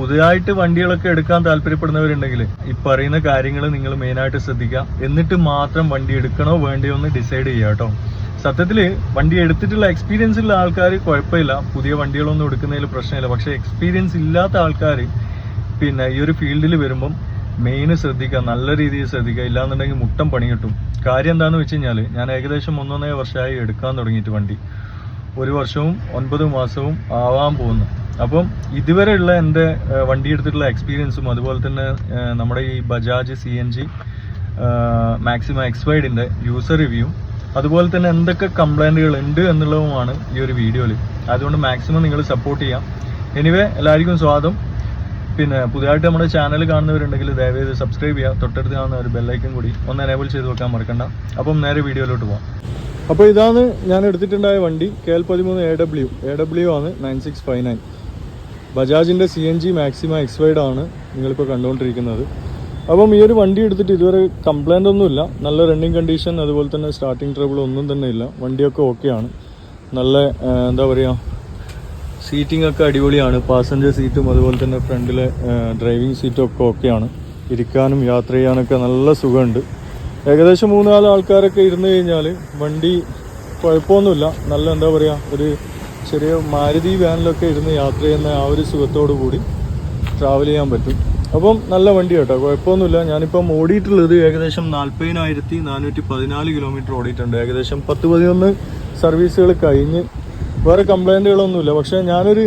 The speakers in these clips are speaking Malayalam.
പുതുതായിട്ട് വണ്ടികളൊക്കെ എടുക്കാൻ താല്പര്യപ്പെടുന്നവരുണ്ടെങ്കിൽ ഈ പറയുന്ന കാര്യങ്ങൾ നിങ്ങൾ മെയിനായിട്ട് ശ്രദ്ധിക്കുക. എന്നിട്ട് മാത്രം വണ്ടി എടുക്കണോ വേണ്ടയോ എന്ന് ഡിസൈഡ് ചെയ്യുക കേട്ടോ. സത്യത്തിൽ വണ്ടി എടുത്തിട്ടുള്ള എക്സ്പീരിയൻസ് ഉള്ള ആൾക്കാർ കുഴപ്പമില്ല. പുതിയ വണ്ടികളൊന്നും എടുക്കുന്നതിൽ പ്രശ്നമില്ല. പക്ഷെ എക്സ്പീരിയൻസ് ഇല്ലാത്ത ആൾക്കാർ പിന്നെ ഈ ഒരു ഫീൽഡിൽ വരുമ്പം മെയിൻ ശ്രദ്ധിക്കുക നല്ല രീതിയിൽ ശ്രദ്ധിക്കുക. ഇല്ലാന്നുണ്ടെങ്കിൽ മുട്ടം പണി കിട്ടും. കാര്യം എന്താന്ന് വെച്ച് കഴിഞ്ഞാൽ ഞാൻ ഏകദേശം ഒന്നൊന്നേ വർഷമായി എടുക്കാൻ തുടങ്ങിയിട്ട് വണ്ടി. ഒരു വർഷവും ഒൻപത് മാസവും ആവാൻ പോകുന്നു. അപ്പം ഇതുവരെയുള്ള എന്റെ വണ്ടി എടുത്തിട്ടുള്ള എക്സ്പീരിയൻസും അതുപോലെ തന്നെ നമ്മുടെ ഈ Bajaj C N G maximum എക്സ്പൈഡിന്റെ user review അതുപോലെ തന്നെ എന്തൊക്കെ കംപ്ലൈന്റുകൾ ഉണ്ട് എന്നുള്ളതുമാണ് ഈ ഒരു വീഡിയോയിൽ അതുകൊണ്ട് മാക്സിമം നിങ്ങൾ സപ്പോർട്ട് ചെയ്യാം. എനിവേ എല്ലാവർക്കും സ്വാഗതം. പിന്നെ പുതിയതായിട്ട് നമ്മുടെ ചാനൽ കാണുന്നവരുണ്ടെങ്കിൽ ദയവേത് സബ്സ്ക്രൈബ് ചെയ്യുക. തൊട്ടടുത്ത് കാണുന്ന ഒരു ബെല്ലൈക്കൻ കൂടി ഒന്ന് എനേബിൾ ചെയ്ത് വെക്കാൻ മറക്കണ്ട. അപ്പം നേരെ വീഡിയോയിലോട്ട് പോകാം അപ്പോൾ ഇതാണ് ഞാൻ എടുത്തിട്ടുണ്ടായ വണ്ടി. കെ എൽ പതിമൂന്ന് എ ഡബ്ല്യു എ ഡബ്ല്യു ആണ് nine six five nine ബജാജിന്റെ C N G Maxima X wide ആണ് നിങ്ങളിപ്പോൾ കണ്ടുകൊണ്ടിരിക്കുന്നത്. അപ്പം ഈ ഒരു വണ്ടി എടുത്തിട്ട് ഇതുവരെ കംപ്ലൈന്റ് ഒന്നുമില്ല. നല്ല റണ്ണിങ് കണ്ടീഷൻ അതുപോലെ തന്നെ സ്റ്റാർട്ടിങ് ട്രബിൾ ഒന്നും തന്നെ ഇല്ല. വണ്ടിയൊക്കെ ഓക്കെയാണ് നല്ല എന്താ പറയുക സീറ്റിംഗ് ഒക്കെ അടിപൊളിയാണ്. പാസഞ്ചർ സീറ്റും അതുപോലെ തന്നെ ഫ്രണ്ടിലെ ഡ്രൈവിംഗ് സീറ്റും ഒക്കെ ഓക്കെയാണ് ഇരിക്കാനും യാത്ര ചെയ്യാനൊക്കെ നല്ല സുഖമുണ്ട്. ഏകദേശം മൂന്നാൽ ആൾക്കാരൊക്കെ ഇരുന്ന് കഴിഞ്ഞാൽ വണ്ടി കുഴപ്പമൊന്നുമില്ല. നല്ല എന്താ പറയുക ഒരു ചെറിയ മാരുതി വാനിലൊക്കെ ഇരുന്ന് യാത്ര ചെയ്യുന്ന ആ ഒരു സുഖത്തോടു കൂടി ട്രാവൽ ചെയ്യാൻ പറ്റും. അപ്പം നല്ല വണ്ടി കേട്ടോ കുഴപ്പമൊന്നുമില്ല. ഞാനിപ്പം ഓടിയിട്ടുള്ളത് ഏകദേശം നാൽപ്പതിനായിരത്തി നാനൂറ്റി പതിനാല് കിലോമീറ്റർ ഓടിയിട്ടുണ്ട്. ഏകദേശം പത്ത് പതിനൊന്ന് സർവീസുകൾ കഴിഞ്ഞ് വേറെ കംപ്ലൈന്റുകളൊന്നുമില്ല പക്ഷേ ഞാനൊരു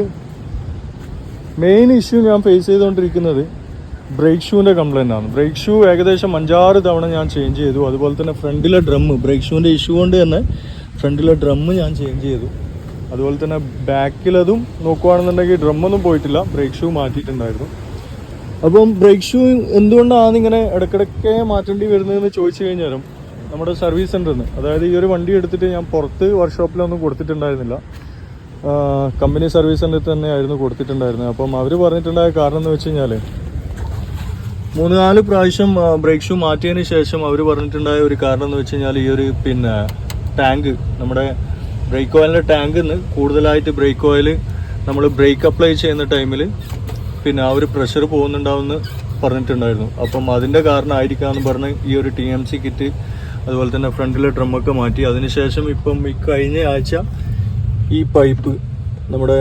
മെയിൻ ഇഷ്യൂ ഞാൻ ഫേസ് ചെയ്തുകൊണ്ടിരിക്കുന്നത് ബ്രേക്ക് ഷൂവിന്റെ കംപ്ലൈന്റ് ആണ്. ബ്രേക്ക് ഷൂ ഏകദേശം അഞ്ചാറ് തവണ ഞാൻ ചേഞ്ച് ചെയ്തു. അതുപോലെ തന്നെ ഫ്രണ്ടിലെ ഡ്രമ്മ് ബ്രേക്ക് ഷൂവിന്റെ ഇഷ്യൂ കൊണ്ട് തന്നെ ഫ്രണ്ടിലെ ഡ്രമ്മ് ഞാൻ ചേഞ്ച് ചെയ്തു. അതുപോലെ തന്നെ ബാക്കിലതും നോക്കുവാണെന്നുണ്ടെങ്കിൽ ഡ്രമ്മൊന്നും പോയിട്ടില്ല. ബ്രേക്ക് ഷൂ മാറ്റിയിട്ടുണ്ടായിരുന്നു. അപ്പം ബ്രേക്ക് ഷൂ എന്തുകൊണ്ടാണ് ഇങ്ങനെ ഇടയ്ക്കിടയ്ക്ക് മാറ്റേണ്ടി വരുന്നതെന്ന് ചോദിച്ചു കഴിഞ്ഞാലും നമ്മുടെ സർവീസ് സെന്ററിൽ നിന്ന് അതായത് ഈ ഒരു വണ്ടി എടുത്തിട്ട് ഞാൻ പുറത്ത് വർക്ക്ഷോപ്പിലൊന്നും കൊടുത്തിട്ടുണ്ടായിരുന്നില്ല. കമ്പനി സർവീസ് സെന്ററിൽ തന്നെയായിരുന്നു കൊടുത്തിട്ടുണ്ടായിരുന്നത്. അപ്പം അവർ പറഞ്ഞിട്ടുണ്ടായ കാരണം എന്ന് വെച്ച് കഴിഞ്ഞാൽ മൂന്ന് നാല് പ്രാവശ്യം ബ്രേക്ക് ഷൂ മാറ്റിയതിന് ശേഷം അവർ പറഞ്ഞിട്ടുണ്ടായ ഒരു കാരണം എന്ന് വെച്ച് കഴിഞ്ഞാൽ ഈ ഒരു പിന്നെ ടാങ്ക് നമ്മുടെ ബ്രേക്ക് ഓയിലിന്റെ ടാങ്കിൽ നിന്ന് കൂടുതലായിട്ട് ബ്രേക്ക് ഓയിൽ നമ്മൾ ബ്രേക്ക് അപ്ലൈ ചെയ്യുന്ന ടൈമിൽ പിന്നെ ആ ഒരു പ്രഷർ പോകുന്നുണ്ടാവുമെന്ന് പറഞ്ഞിട്ടുണ്ടായിരുന്നു. അപ്പം അതിന്റെ കാരണമായിരിക്കാമെന്ന് പറഞ്ഞ് ഈ ഒരു ടി എം സി കിറ്റ് അതുപോലെ തന്നെ ഫ്രണ്ടിലെ ഡ്രമ്മൊക്കെ മാറ്റി. അതിനുശേഷം ഇപ്പം ഈ കഴിഞ്ഞ ആഴ്ച ഈ പൈപ്പ് നമ്മുടെ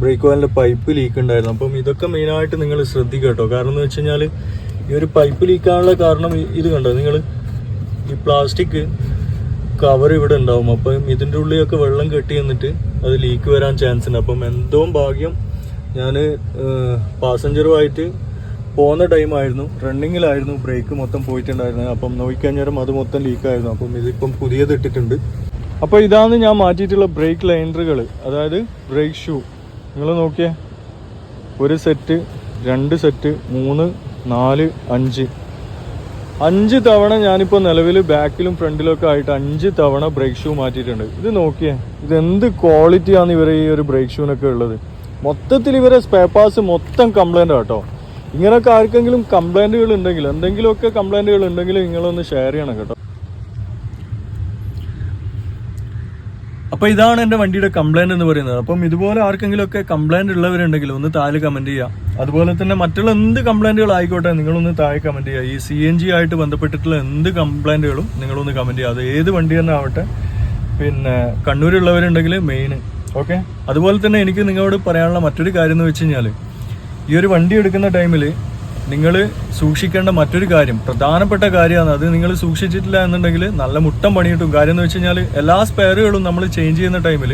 ബ്രേക്ക് ഓയിലിന്റെ പൈപ്പ് ലീക്ക് ഉണ്ടായിരുന്നു. അപ്പം ഇതൊക്കെ മെയിനായിട്ട് നിങ്ങൾ ശ്രദ്ധിക്കുക കേട്ടോ. കാരണം എന്ന് വെച്ച് കഴിഞ്ഞാൽ ഈ ഒരു പൈപ്പ് ലീക്കാനുള്ള കാരണം ഇത് കണ്ടോ? നിങ്ങൾ ഈ പ്ലാസ്റ്റിക് കവർ ഇവിടെ ഉണ്ടാവും. അപ്പം ഇതിന്റെ ഉള്ളിലൊക്കെ വെള്ളം കെട്ടി നിന്നിട്ട് അത് ലീക്ക് വരാൻ ചാൻസ് ഉണ്ട്. അപ്പം എന്തോ ഭാഗ്യം ഞാൻ പാസഞ്ചറുമായിട്ട് പോകുന്ന ടൈമായിരുന്നു റണ്ണിങ്ങിലായിരുന്നു ബ്രേക്ക് മൊത്തം പോയിട്ടുണ്ടായിരുന്നത്. അപ്പം നോക്കിക്കഴിഞ്ഞാലും അത് മൊത്തം ലീക്കായിരുന്നു അപ്പം ഇതിപ്പം പുതിയത് ഇട്ടിട്ടുണ്ട്. അപ്പോൾ ഇതാണ് ഞാൻ മാറ്റിയിട്ടുള്ള ബ്രേക്ക് ലൈൻഡറുകൾ അതായത് ബ്രേക്ക് ഷൂ നിങ്ങൾ നോക്കിയേ. ഒരു സെറ്റ് രണ്ട് സെറ്റ് മൂന്ന് നാല് അഞ്ച്. അഞ്ച് തവണ ഞാനിപ്പോൾ നിലവിൽ ബാക്കിലും ഫ്രണ്ടിലും ഒക്കെ ആയിട്ട് അഞ്ച് തവണ ബ്രേക്ക് ഷൂ മാറ്റിയിട്ടുണ്ട്. ഇത് നോക്കിയേ ഇത് എന്ത് ക്വാളിറ്റിയാണ് ഇവരെ ഈ ഒരു ബ്രേക്ക് ഷൂനൊക്കെ ഉള്ളത്? മൊത്തത്തിൽ ഇവരെ സ്പേപ്പാസ് മൊത്തം കംപ്ലൈന്റ് കേട്ടോ ഇങ്ങനെയൊക്കെ ആർക്കെങ്കിലും കംപ്ലൈന്റുകൾ ഉണ്ടെങ്കിൽ എന്തെങ്കിലുമൊക്കെ കംപ്ലൈന്റുകൾ ഉണ്ടെങ്കിൽ നിങ്ങളൊന്ന് ഷെയർ ചെയ്യണം കേട്ടോ. അപ്പൊ ഇതാണ് എന്റെ വണ്ടിയുടെ കംപ്ലൈന്റ് എന്ന് പറയുന്നത്. അപ്പം ഇതുപോലെ ആർക്കെങ്കിലും ഒക്കെ കംപ്ലൈന്റ് ഉള്ളവരുണ്ടെങ്കിൽ ഒന്ന് താൽ കമന്റ് ചെയ്യുക അതുപോലെ തന്നെ മറ്റുള്ള എന്ത് കംപ്ലൈന്റുകൾ ആയിക്കോട്ടെ നിങ്ങളൊന്ന് താഴെ കമന്റ് ചെയ്യുക. ഈ സി എൻ ജി ആയിട്ട് ബന്ധപ്പെട്ടിട്ടുള്ള എന്ത് കംപ്ലൈന്റുകളും നിങ്ങളൊന്ന് കമന്റ് ചെയ്യുക. അത് ഏത് വണ്ടി തന്നെ ആവട്ടെ പിന്നെ കണ്ണൂരുള്ളവരുണ്ടെങ്കിൽ മെയിൻ ഓക്കെ അതുപോലെ തന്നെ എനിക്ക് നിങ്ങളോട് പറയാനുള്ള മറ്റൊരു കാര്യം എന്ന് വെച്ച് കഴിഞ്ഞാൽ ഈ ഒരു വണ്ടി എടുക്കുന്ന ടൈമിൽ നിങ്ങൾ സൂക്ഷിക്കേണ്ട മറ്റൊരു കാര്യം പ്രധാനപ്പെട്ട കാര്യമാണ്. അത് നിങ്ങൾ സൂക്ഷിച്ചിട്ടില്ല എന്നുണ്ടെങ്കിൽ നല്ല മുട്ടം പണിയിട്ടും. കാര്യം എന്ന് വെച്ച് കഴിഞ്ഞാൽ എല്ലാ സ്പെയറുകളും നമ്മൾ ചേഞ്ച് ചെയ്യുന്ന ടൈമിൽ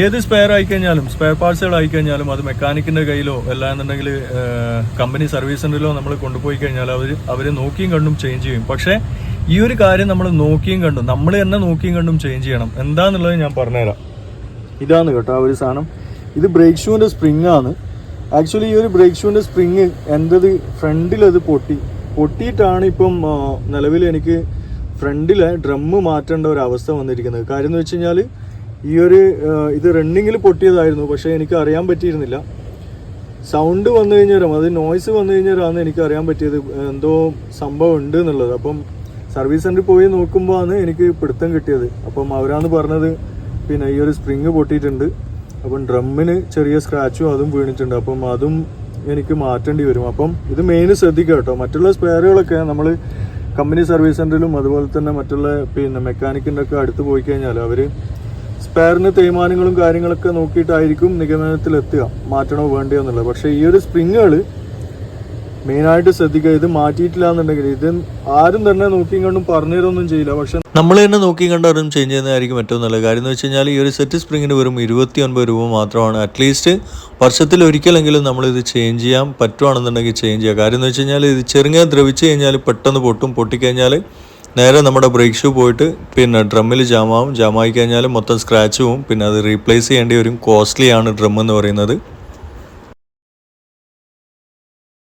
ഏത് സ്പെയർ ആയിക്കഴിഞ്ഞാലും സ്പെയർ പാർട്സുകൾ ആയിക്കഴിഞ്ഞാലും അത് മെക്കാനിക്കിന്റെ കയ്യിലോ അല്ല എന്നുണ്ടെങ്കിൽ കമ്പനി സർവീസ് സെന്ററിലോ നമ്മൾ കൊണ്ടുപോയി കഴിഞ്ഞാൽ അവർ അവർ നോക്കിയും കണ്ടും ചേഞ്ച് ചെയ്യും. പക്ഷേ ഈ ഒരു കാര്യം നമ്മൾ നോക്കിയും കണ്ടും നമ്മൾ തന്നെ നോക്കിയും കണ്ടും ചേഞ്ച് ചെയ്യണം. എന്താണെന്നുള്ളത് ഞാൻ പറഞ്ഞുതരാം. ഇതാണ് കേട്ടോ ആ ഒരു സാധനം. ഇത് ബ്രേക്ക് ഷൂവിന്റെ സ്പ്രിങ് ആണ്. ആക്ച്വലി ഈ ഒരു ബ്രേക്ക് ഷൂവിന്റെ സ്പ്രിങ് എന്റെത് ഫ്രണ്ടിലത് പൊട്ടി. പൊട്ടിയിട്ടാണ് ഇപ്പം നിലവിൽ എനിക്ക് ഫ്രണ്ടിലെ ഡ്രമ്മ് മാറ്റേണ്ട ഒരു അവസ്ഥ വന്നിരിക്കുന്നത്. കാര്യം എന്ന് വെച്ച് കഴിഞ്ഞാൽ ഈ ഒരു ഇത് റണ്ണിങ്ങിൽ പൊട്ടിയതായിരുന്നു പക്ഷേ എനിക്ക് അറിയാൻ പറ്റിയിരുന്നില്ല. സൗണ്ട് വന്നു കഴിഞ്ഞാലും അത് നോയ്സ് വന്നു കഴിഞ്ഞാലാണ് എനിക്ക് അറിയാൻ പറ്റിയത് എന്തോ സംഭവം ഉണ്ട് എന്നുള്ളത്. അപ്പം സർവീസ് സെന്ററിൽ പോയി നോക്കുമ്പോഴാണ് എനിക്ക് പിടുത്തം കിട്ടിയത്. അപ്പം അവരാണ് പറഞ്ഞത് പിന്നെ ഈ ഒരു സ്പ്രിങ് പൊട്ടിയിട്ടുണ്ട്. അപ്പം ഡ്രമ്മിന് ചെറിയ സ്ക്രാച്ചും അതും വീണിട്ടുണ്ട്. അപ്പം അതും എനിക്ക് മാറ്റേണ്ടി വരും. അപ്പം ഇത് മെയിൻ ശ്രദ്ധിക്കുക കേട്ടോ. മറ്റുള്ള സ്പെയറുകളൊക്കെ നമ്മൾ കമ്പനി സർവീസ് സെന്ററിലും അതുപോലെ തന്നെ മറ്റുള്ള പിന്നെ മെക്കാനിക്കിന്റെ ഒക്കെ അടുത്ത് പോയി കഴിഞ്ഞാൽ അവർ സ്പെയറിന് തേയ്മാനങ്ങളും കാര്യങ്ങളൊക്കെ നോക്കിയിട്ടായിരിക്കും നിഗമനത്തിലെത്തുക മാറ്റണോ വേണ്ടയോ എന്നുള്ളത്. പക്ഷേ ഈ ഒരു സ്പ്രിങ്ങുകൾ മെയിനായിട്ട് ശ്രദ്ധിക്കുക ഇത് മാറ്റിയിട്ടില്ല എന്നുണ്ടെങ്കിൽ ഇത് ആരും തന്നെ നോക്കിയും കണ്ടും പറഞ്ഞു തരൊന്നും ചെയ്യില്ല. പക്ഷെ നമ്മൾ തന്നെ നോക്കി കണ്ടവരും ചേഞ്ച് ചെയ്യുന്നതായിരിക്കും ഏറ്റവും നല്ല കാര്യം എന്ന് വെച്ച് കഴിഞ്ഞാൽ ഈ ഒരു സെറ്റ് സ്പ്രിങ്ങിന് വെറും ഇരുപത്തി ഒൻപത് രൂപ മാത്രമാണ്. അറ്റ്ലീസ്റ്റ് വർഷത്തിൽ ഒരിക്കലെങ്കിലും നമ്മളിത് ചേഞ്ച് ചെയ്യാൻ പറ്റുവാണെന്നുണ്ടെങ്കിൽ ചേഞ്ച് ചെയ്യുക കാര്യം എന്ന് വെച്ച് കഴിഞ്ഞാൽ ഇത് ചെറുങ്ങനെ ദ്രവിച്ച് കഴിഞ്ഞാൽ പെട്ടെന്ന് പൊട്ടും. പൊട്ടിക്കഴിഞ്ഞാൽ നേരെ നമ്മുടെ ബ്രേക്ക് ഷൂ പോയിട്ട് പിന്നെ ഡ്രമ്മിൽ ജാമാവും ജാമായി കഴിഞ്ഞാൽ മൊത്തം സ്ക്രാച്ച് പിന്നെ അത് റീപ്ലേസ് ചെയ്യേണ്ടി വരും. കോസ്റ്റ്ലിയാണ് ഡ്രം എന്ന് പറയുന്നത്.